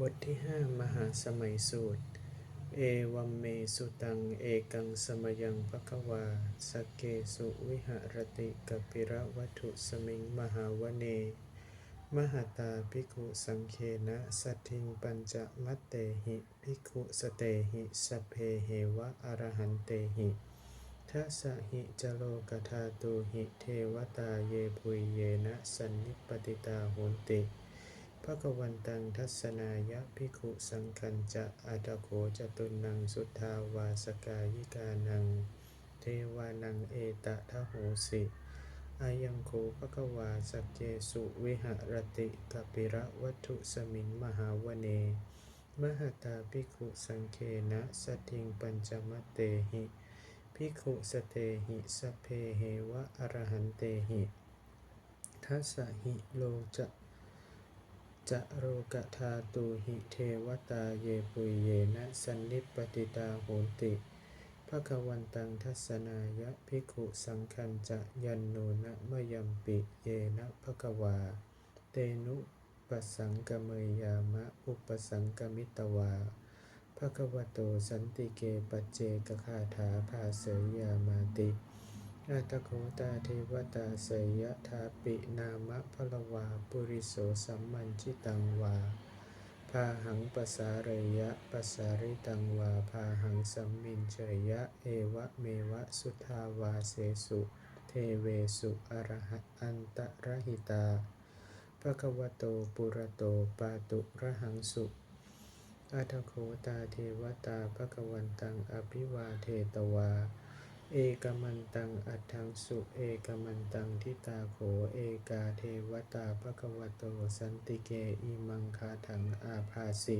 บทที่ห้ามหาสมัยสูตร เอวัมเมสุตัง เอกังสมยังภควา สเกสุวิหรติกปิระวัตถุสมิงมหาวเน มหตาภิกขุสังเคนะสัทิงปัญจมัตเตหิภิกขุสเตหิสเพเหวะอรหันเตหิทัสหิจโลกธาตุหิเทวตาเยปุยเยนะสันนิปติตาโหนติ ภควันตังทัศนายะภิกุสังคัญจะอาตโขจตุนังสุทธาวาสกายิกานัง เทวานังเอตะทะโหสิอายังโคภควาสักเจสุวิหรติกปิระวัตถุสมิงมหาวเน มหตาภิกุสังเคนะสัทธิงปัญจมเตหิภิกุสเตหิสเพเหวะอรหันเตหิทัสสหิโลจะ จะโรกธาตุหิเทวตาเยปุยเยนะสันนิปปติตาโหติภควันตังทัศนายะภิกขุสังคัญจะยันโนนะมยัมปิเยนะภควา เตนุปสังกเมยยามะอุปสังกมิตวาภควโตสันติเกปัจเจกคาถาภาเสยยามาติ อาตโคตาเทวตาเสยยทาปินามะพลวาปุริโสสัมมันชิตังวา พาหังปสาเรยะปสาริตังวา พาหังสัมมินเฉยยะเอวะเมวะสุทาวาเสสุ เทเวสุอรหัตอันตรหิตาภควโตปุระโตปาตุระหังสุอาทโคตาเทวตาภควันตังอภิวาเทตวา เอกมันตังอัตถังสุ เอกมันตังทิตาโข เอกาเทวตาภควโต สันติเกอิมังคาถังอาภาสิ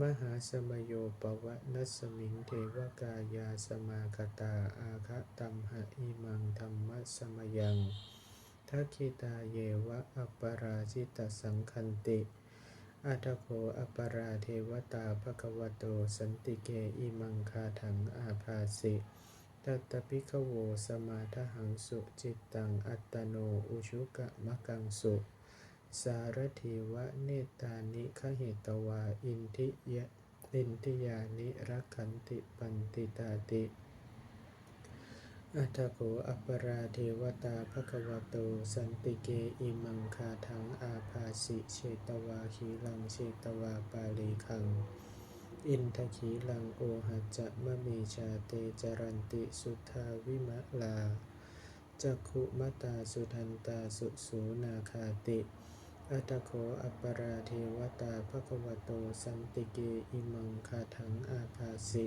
มหาสมโยปวะนัสมิงเทวกายาสมาคตาอาคะตัมหะอิมังธรรมสมยังทักขิตาเยวะอัปปราชิตสังคันติอัตโคอัปปราเทวตาภควโต สันติเกอิมังคาถังอาภาสิ ตัตตปิขโวสมาทหังสุจิตตังอัตโนอุชุกะมะกังสุ สารถีวะเนตานิขเหตวาอินทิยะอินทิยานิรักขันติปันติตาติ อัตโขอัปปราเทวตาภควโตสันติเกอิมังคาทังอาภาสิเชตวาขีลังเชตวาปาลีคัง อินทขีลังโอหัจจะมะเมชาเตจรันติสุทาวิมะลาจักขุมตาสุทันตาสุสูนาคาติ อัตโขอัปปราเทวตาภควโตสันติเกอิมังคาทังอาภาสิ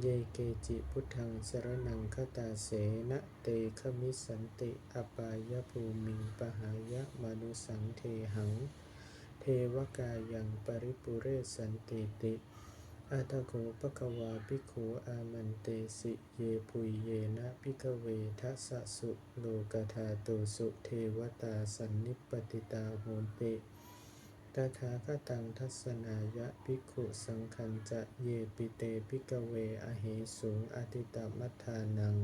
เยเกจิพุทธังสรนังคตาเสนะเตขมิสันติอปายภูมิงปหายะมนุสังเทหัง เทวกายังปริปุเรสันติติ อาตโขปะกวาภิกขุอามันเตสิเยปุยเยนะภิกเวทัสสะสุโลกธาตุสุเทวตาสันนิปติตาโหนติตถาคตังทัศนายะภิกขุสังคัญจะเยปิเตภิกเวอเหสุงอติตมัฏฐานัง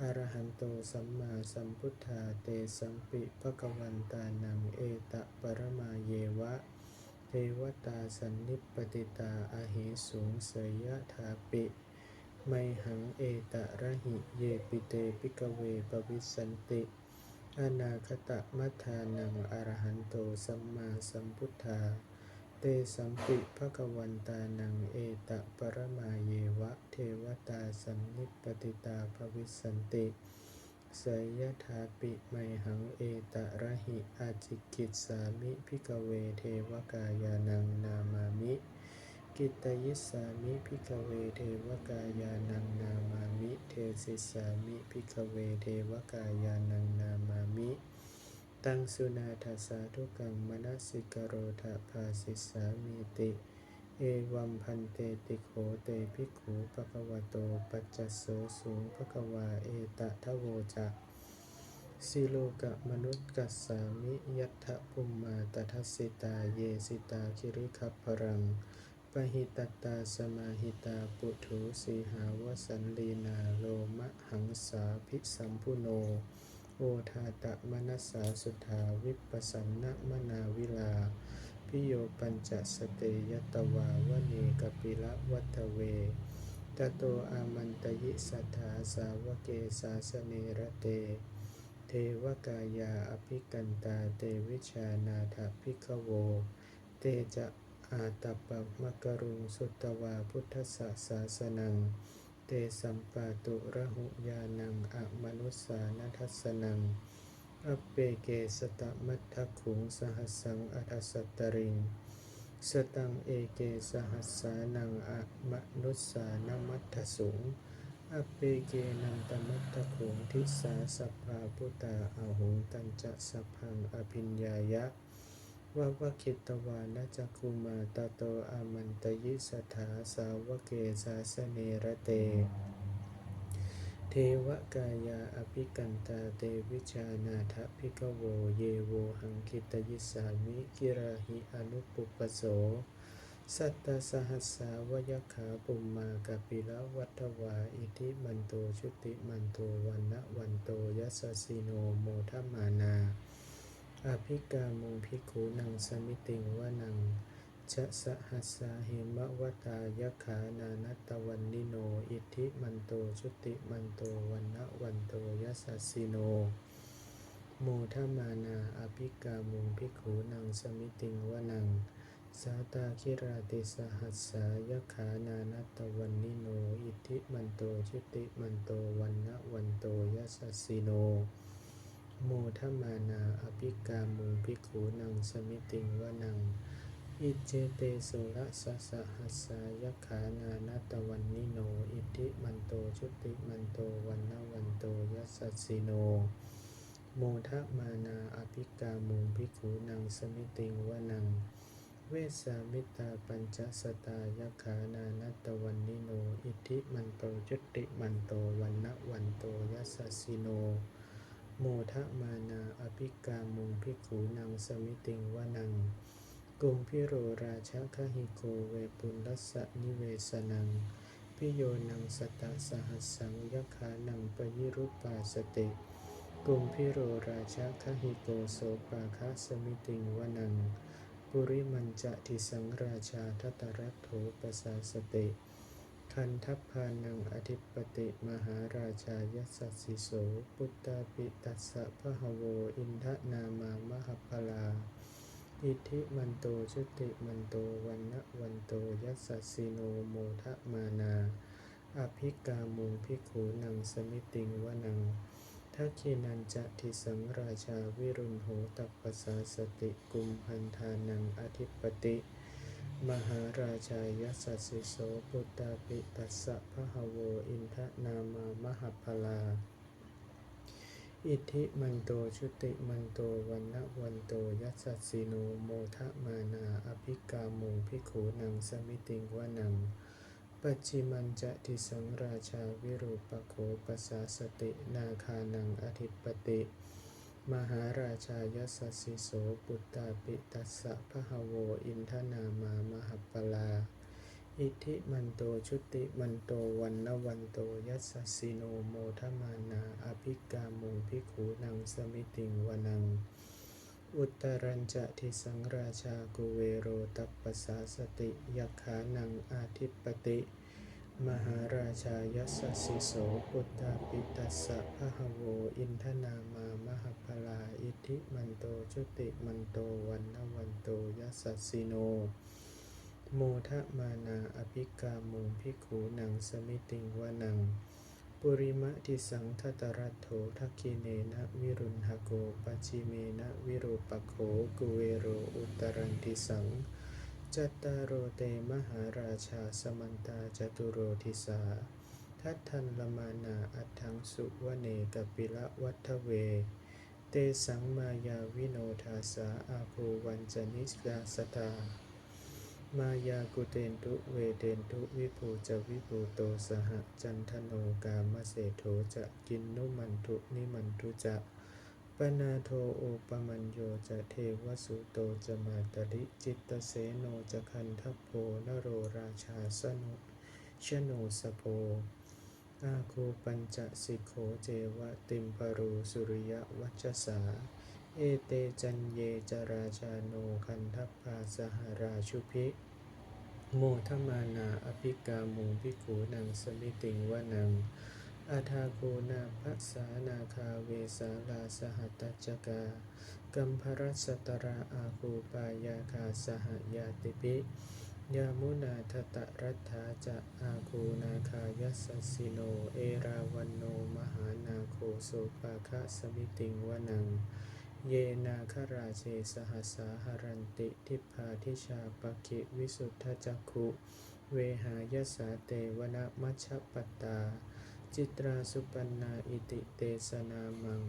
อรหันโตสัมมาสัมพุทธาเตสัมปิภกวันตานังเอตะปรมาเยวะ เทวตาสันนิปติตาอาเหสูงเสยะถาปิไมหังเอตะระหิเยปิเตปิกเวปวิสันติ อนาคตมัฏฐานังอรหันโตสัมมาสัมพุทธา เตสัมปิภกวันตานังเอตะปรมาเยวะเทวตาสันนิปติตาภวิสันติ สยยถาปิไมหังเอตะระหิอาจิกิจสามิพิกเวเทวกายานังนามามิ กิตยิสามิพิกเวเทวกายานังนามามิเทศิสามิพิกเวเทวกายานังนามามิตังสุนาทัสสาทุกังมนสิกโรธาภาสิสามีติ เอวัมพันเตติโขเตภิกขุปะคะวโตปัจจสโสสูงภควาเอตะทะโวจะสิโลกะมนุษย์กัสสามิยัตถภุมมาตทัสสิตาเยสิตาคิริคัพพรังปหิตตาสมาหิตาปุถุสีหาวสันลีนาโลมะหังสาภิสัมพุโน โอทาตะมนัสสาสุทธาวิปัสสนะมนาวิลา พิโยปัญจสเตยตวาวเนกปิละวัตเวตโตอามันตยิสัทธาสาวเกสาสเนระเต เทวกายาอภิกันตาเตวิชานาถพิกโว เตจะอาตปะมะกรุงสุตวาพุทธสสาสนัง เตสัมปาตุระหุยานังอมนุสานัทสนัง อปเปเกสตะมัทธขุงสหัสังอัทสัตริง สตังเอเกสหัสสานังอะมนุสสานมัทธสุงอปเปเกนันตมัตตะขุงทิสาสัพพาพุตาอาหุงตัญจะสพังอภิญญายะวะวะคิตวานะจักุมาตโตอามันตยิสถาสาวเกสาสเนระเต เทวกายาอภิกันตาเตวิชานาถพิกโว เยโวหังคิตยิสามิกิราหิอนุปุปโส สัตตสหัสสาวยขาปุมมากปิละวัฏวา อิทิมันโตชุติมันโตวันนะวันโตยัสสสิโนโมทมานา อภิกามุงพิกขุนังสมิติงวนัง ชะสหัสาหิมะวตายขานานัตวันนิโน อิทิมันโตชุติมันโตวันนะวันโตยัสสสิโนโมทัมานาอภิกามุงพิขุนังสมิติงวนัง สาตาคิราติสหัสสายขานานัตวันนิโน อิทิมันโตชุติมันโตวันนะวันโตยัสสสิโนโมทัมานาอภิกามุงภิขุนังสมิติงวนัง อิเจเตโสระสะสะหัสสายขานานาตวันนิโน อิทิมันโตชุติมันโตวันนะวันโตยัสสิโน โมทัมานาอภิกามุงภิกขุนังสมิติงวนัง เวสามิตาปัญจสตายขานานัตวันนิโน อิทิมันโตจุติมันโตวันนะวันโตยัสสิโน โมทะมานาอภิกามุงภิกขุนังสมิติงวนัง กุมพิโรราชคหิโกเวปุลัสสนิเวสนัง พิโยนังสตะสหัสสังยขานังปยิรุปปาสติกุมพิโรราชคหิโกโสปาคะสมิติงวานัง ปุริมันจะทิสังราชาทัตรัตโถปสาสติ คันทัพพานังอธิปติมหาราชายัสสสสิโสปุตตาปิตัสสะพะหโว อินทะนามามหพลา อิทธิมันโตชุติมันโตวันนะวันโตยัสสิโนโมทะมานา อภิกามุงพิกขุนังสมิติงวนังทักขินันจะทิสังราชาวิรุณโหตัปปสาสติกุมพันธานังอธิปติ มหาราชายัสสิโสปุตตาปิตัสสะพะหโวอินทะนามามหพลา อิทธิมันโตชุติมันโตวันนะวันโตยัสสีโนโมทะมานาอภิกามุงพิขุนังสมิติงวนังปัจฉิมันจะทิสังราชาวิรูปโขปัสาสตินาคานังอธิปติ มหาราชายัสสสสิโสปุตตาปิตัสสะพะหโวอินทนามามหปลา อิทิมันโตชุติมันโตวันนวันโตยัสสิโนโมทมานาอภิกามุงพิกขุนังสมิติงวนัง อุตรัญจะทิสังราชากุเวโรตัปปสาสติยักขานังอาทิปติ มหาราชายัสสิโสปุตตาปิตัสสะพะหโวอินทนามามหพลาอิทิมันโตชุติมันโตวันนวันโตยัสสิโน โมทะมานาอภิกามุงพิขุนังสมิติงวานัง ปุริมะทิสังทัตรัตโถทักขิเนนะวิรุณหโกปัจิเมนะวิรูปโขกุเวโรอุตรันทิสัง จัตตารโรเตมหาราชาสมันตาจตุโรทิสา ทัตทันละมานาอัตถังสุวเนกปิละวัฏเว เตสังมายาวิโนทาสาอาภูวันจนิสกาสตา มายากุเตนตุเวเตนตุวิภูจะวิภูโตสหจันทโนกามเสโถจะกินนุมันตุนิมันตุจะปนาโทโอปมัญโยจะเทวสุโตจะมาตริจิตตเสโนจะคันทัพโพนโรราชาสนุชโนสโพอาคูปัญจสิโขเจวะติมปรูสุริยวัจสา เอเตจันเยจราชาโนคันทัปาสหราชุพิโมทมานาอภิกามุงพิขูนังสมิติงวนังอาทาโกนาภัสสานาคาเวสาลาสหัตจกา กัมภรัสตราอาคูปายาคาสหยาติปิ ยามุนาทตะรัตถาจะอาคูนาคายัสสสิโน เอราวันโน มหานาโคโสปาคะสมิติงวนัง เยนาคราเชสหัสสาหรันติทิพาทิชาปกิวิสุทธจักขุ เวหายสาเตวนมัชปตา จิตราสุปันนาอิติเตสนามัง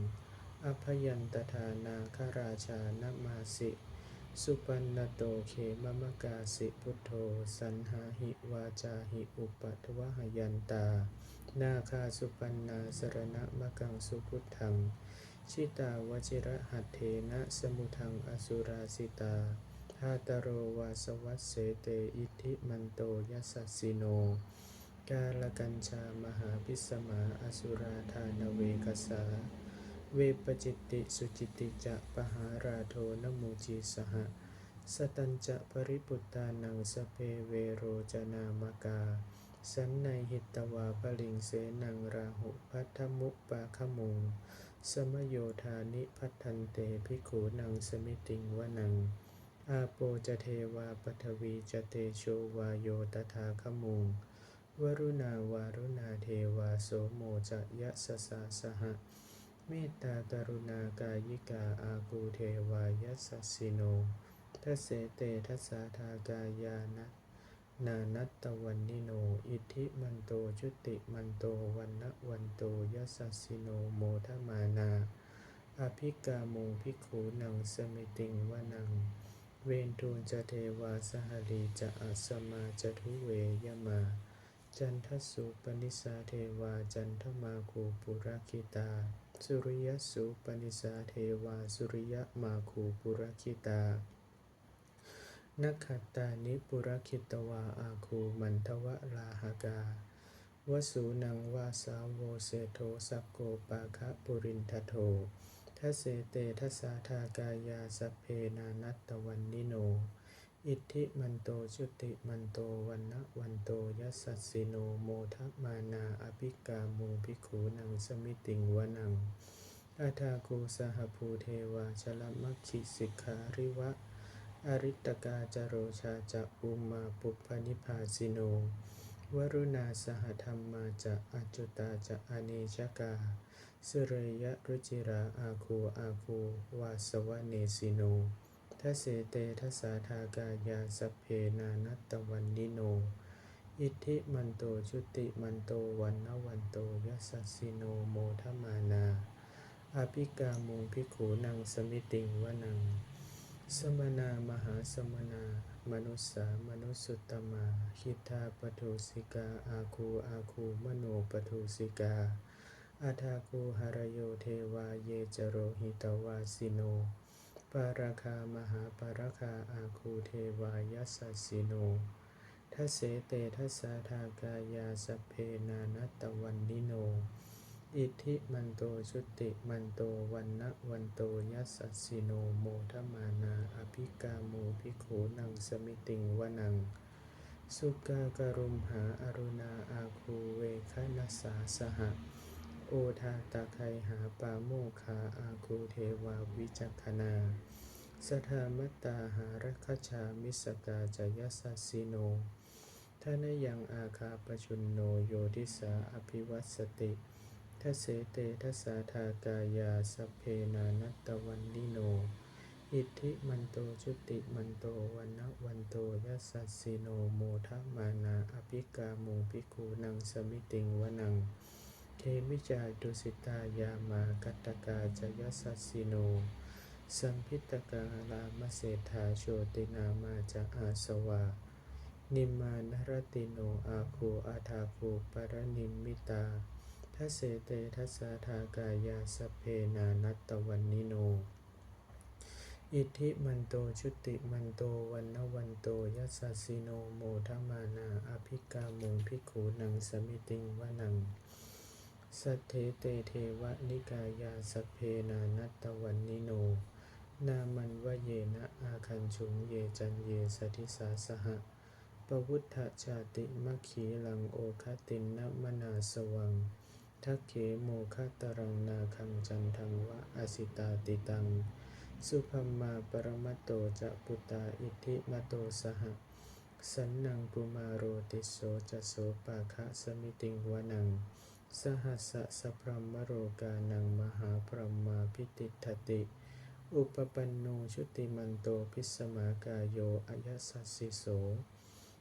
อภยันตทานาคราชานมาสิ สุปันนโตเขมมกาสิพุทโธ สันหาหิวาจาหิอุปัทวหยันตา นาคาสุปันนาสรณมกังสุพุทธัง ชิตาวชิระหัตเถนะสมุทังอสุราสิตาทาตโรวาสวัสเสเตอิทิมันโตยัสสสสิโน กาลกัญชามหาพิสมาอสุราธานเวกสา เวปจิตติสุจิติจะปหาราโทนโมจีสหสตัญจะปริปุตตานังสเพเวโรจนามกา สันในหิตวาปลิงเสนังราหุพัทธมุปปาขมุง สมโยธานิพัทธันเตภิกขุนังสมิติงวนัง อาโปจะเทวาปทวีจะเตโชวาโยตถาคมุงวรุณาวารุณาเทวาโสโมจะยะสสาสหะ เมตตากรุณากายิกาอากูเทวายัสสิโนทัเสเตทัสสาทากายานะ นานัตตวันนิโน อิทิมันโตชุติมันโตวันนะวันโตยัสสสสิโนโมทมานา อภิกามุงพิกขูนังสมิติงวนัง เวนทูลจะเทวาสหลีจะอัสสมาจะทุเวยมา จันทสุปนิสาเทวาจันทมาคูปุรคิตา สุริยสุปนิสาเทวาสุริยมาคูปุรคิตา นักขัตตานิปุรคิตวาอาคูมันทวะลาหกาวสูนังวาสาวโวเสโทสักโกปาคะปุรินทโททัเสเตทัสาทากายาสเพนานัตตวันนิโน อิทธิมันโตชุติมันโตวันนะวันโตยัสสิโนโมทมานาอภิกามุงภิกขูนังสมิติงวนังอาทากูสหภูเทวาชลมัคคิสิกขาริวะ อริตกาจโรชาจะอุมาปุพพนิพาสิโน วรุณาสหธรรมมาจะอจุตาจะอเนชกาสุเรยะรุจิราอาคูอาคูวาสวะเนสิโนทัสเสเตทัสสาทากายาสเพนานัตตวันนิโน อิทธิมันโตชุติมันโตวันนวันโตยัสสิโนโมทมานาอภิกามุงภิขูนังสมิติงวนัง สมนามหาสมนา มนุสสามนุสสุตตมาหิทาปทุสิกา อาคูอาคูมโนปทุสิกาอาทาคูหารโยเทวาเยจโรหิตวาสิโน ปาราคามหาปาราคาอาคูเทวายัสสิโนทัเสเตทัสสาทากายาสเพนานัตตวันนิโน อิทิมันโตชุติมันโตวันนะวันโตยัสสสิโนโมทมานาอภิกาโมภิกขูนังสมิติงวนัง สุกากรุมหาอรุณาอาคูเวคนัสสาสหะ โอทาตาไคหาปาโมคาอาคูเทวาวิจักขนาสทามตาหารคชามิสกาจยัสสิโนทานยังอาคาปชุนโนโยทิสาอภิวัสติ ทัสเสเตทัสสาทากายาสเพนานัตตวันนิโน อิทธิมันโตชุติมันโตวันนะวันโตยัสสสสิโนโมทมานาอภิกามุงภิกขุนังสมิติงวนังเคมิจาดุสิตายามากัตกาจยัสสสสิโน สัมพิตกาลามเศรษฐาโชตินามาจะอาสวานิมมานรติโนอาคูอาทาคูปรนิมมิตา ทัสเสเตทัสสาทากายาสเพนานัตตวันนิโน อิทธิมันโตชุติมันโตวันนวันโตยัสสิโนโมทมานาอภิกามุงภิกูนังสมิติงวนังสัทเทเตเทวะนิกายาสเพนานัตตวันนิโน นามันวเยนะอาคันชุงเยจันเยสทิสาสหะปวุฒชาติมัคคีลังโอคตินนมนาสวัง ทักเขโมคตรังนาคังจันทังวะอสิตาติตัง สุพัมมาปรมัตโตจะปุตตาอิทิมโตสหสันนังกุมาโรติโสจะโสปาคะสมิติงวนัง สหัสสะสพรหมโรกานังมหาพรหมาพิติทติ อุปปันโนชุติมันโตพิสมากาโยอยัสสสสิโส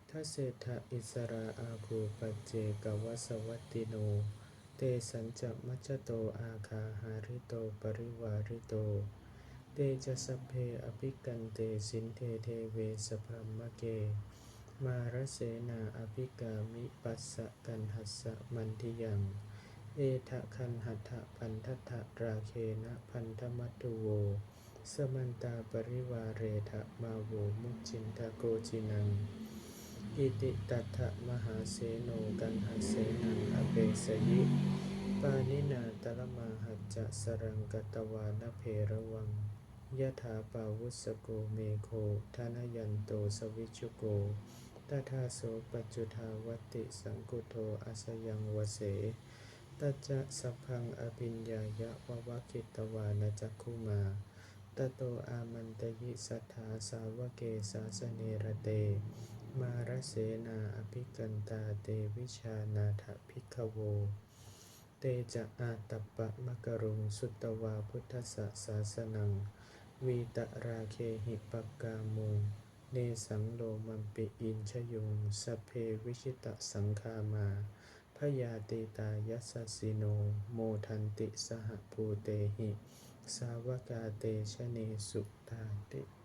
ทัเศธอิสราอาคูปเจกวสวัตติโน เตสัญจมัจโตอาคาหาริโตปริวาริโต เตจะสเพอภิกันเตสินเทเทเวสพรมเก มารเสนาอภิกามิปัสสะกันหัสสะมันทิยัง เอทะคันหัตถะพันทัตถะราเคนะพันธมัตุโว สมันตาปริวาเรทะมาโวมุจจินตาโกจินัง อิติตัตถะมหาเสโนกันหเสนังอเปสยิ ปานินาตละมาหัจจะสรังกตวานเพระวังยะถาปาวุสโกเมโคทานยันโตสวิชุโกตถาโสปัจจุทาวติสังกุโทอาสยังวเสตจะสัพพังอภิญญายะวะวะกิตวานจักคุมาตโตอามันตยิสัทธาสาวเกสาสเนระเต มารเสนาอภิกันตาเตวิชานาถภิกโว เตจะอาตปะมะกรุงสุตตวาพุทธสสาสนัง วีตราเคหิปกาโมเนสังโลมัมปิอินชยุงสเพวิชิตสังคามาพยาติตายัสสิโน โมทันติสหภูเตหิ สาวกาเตชะเนสุตาติ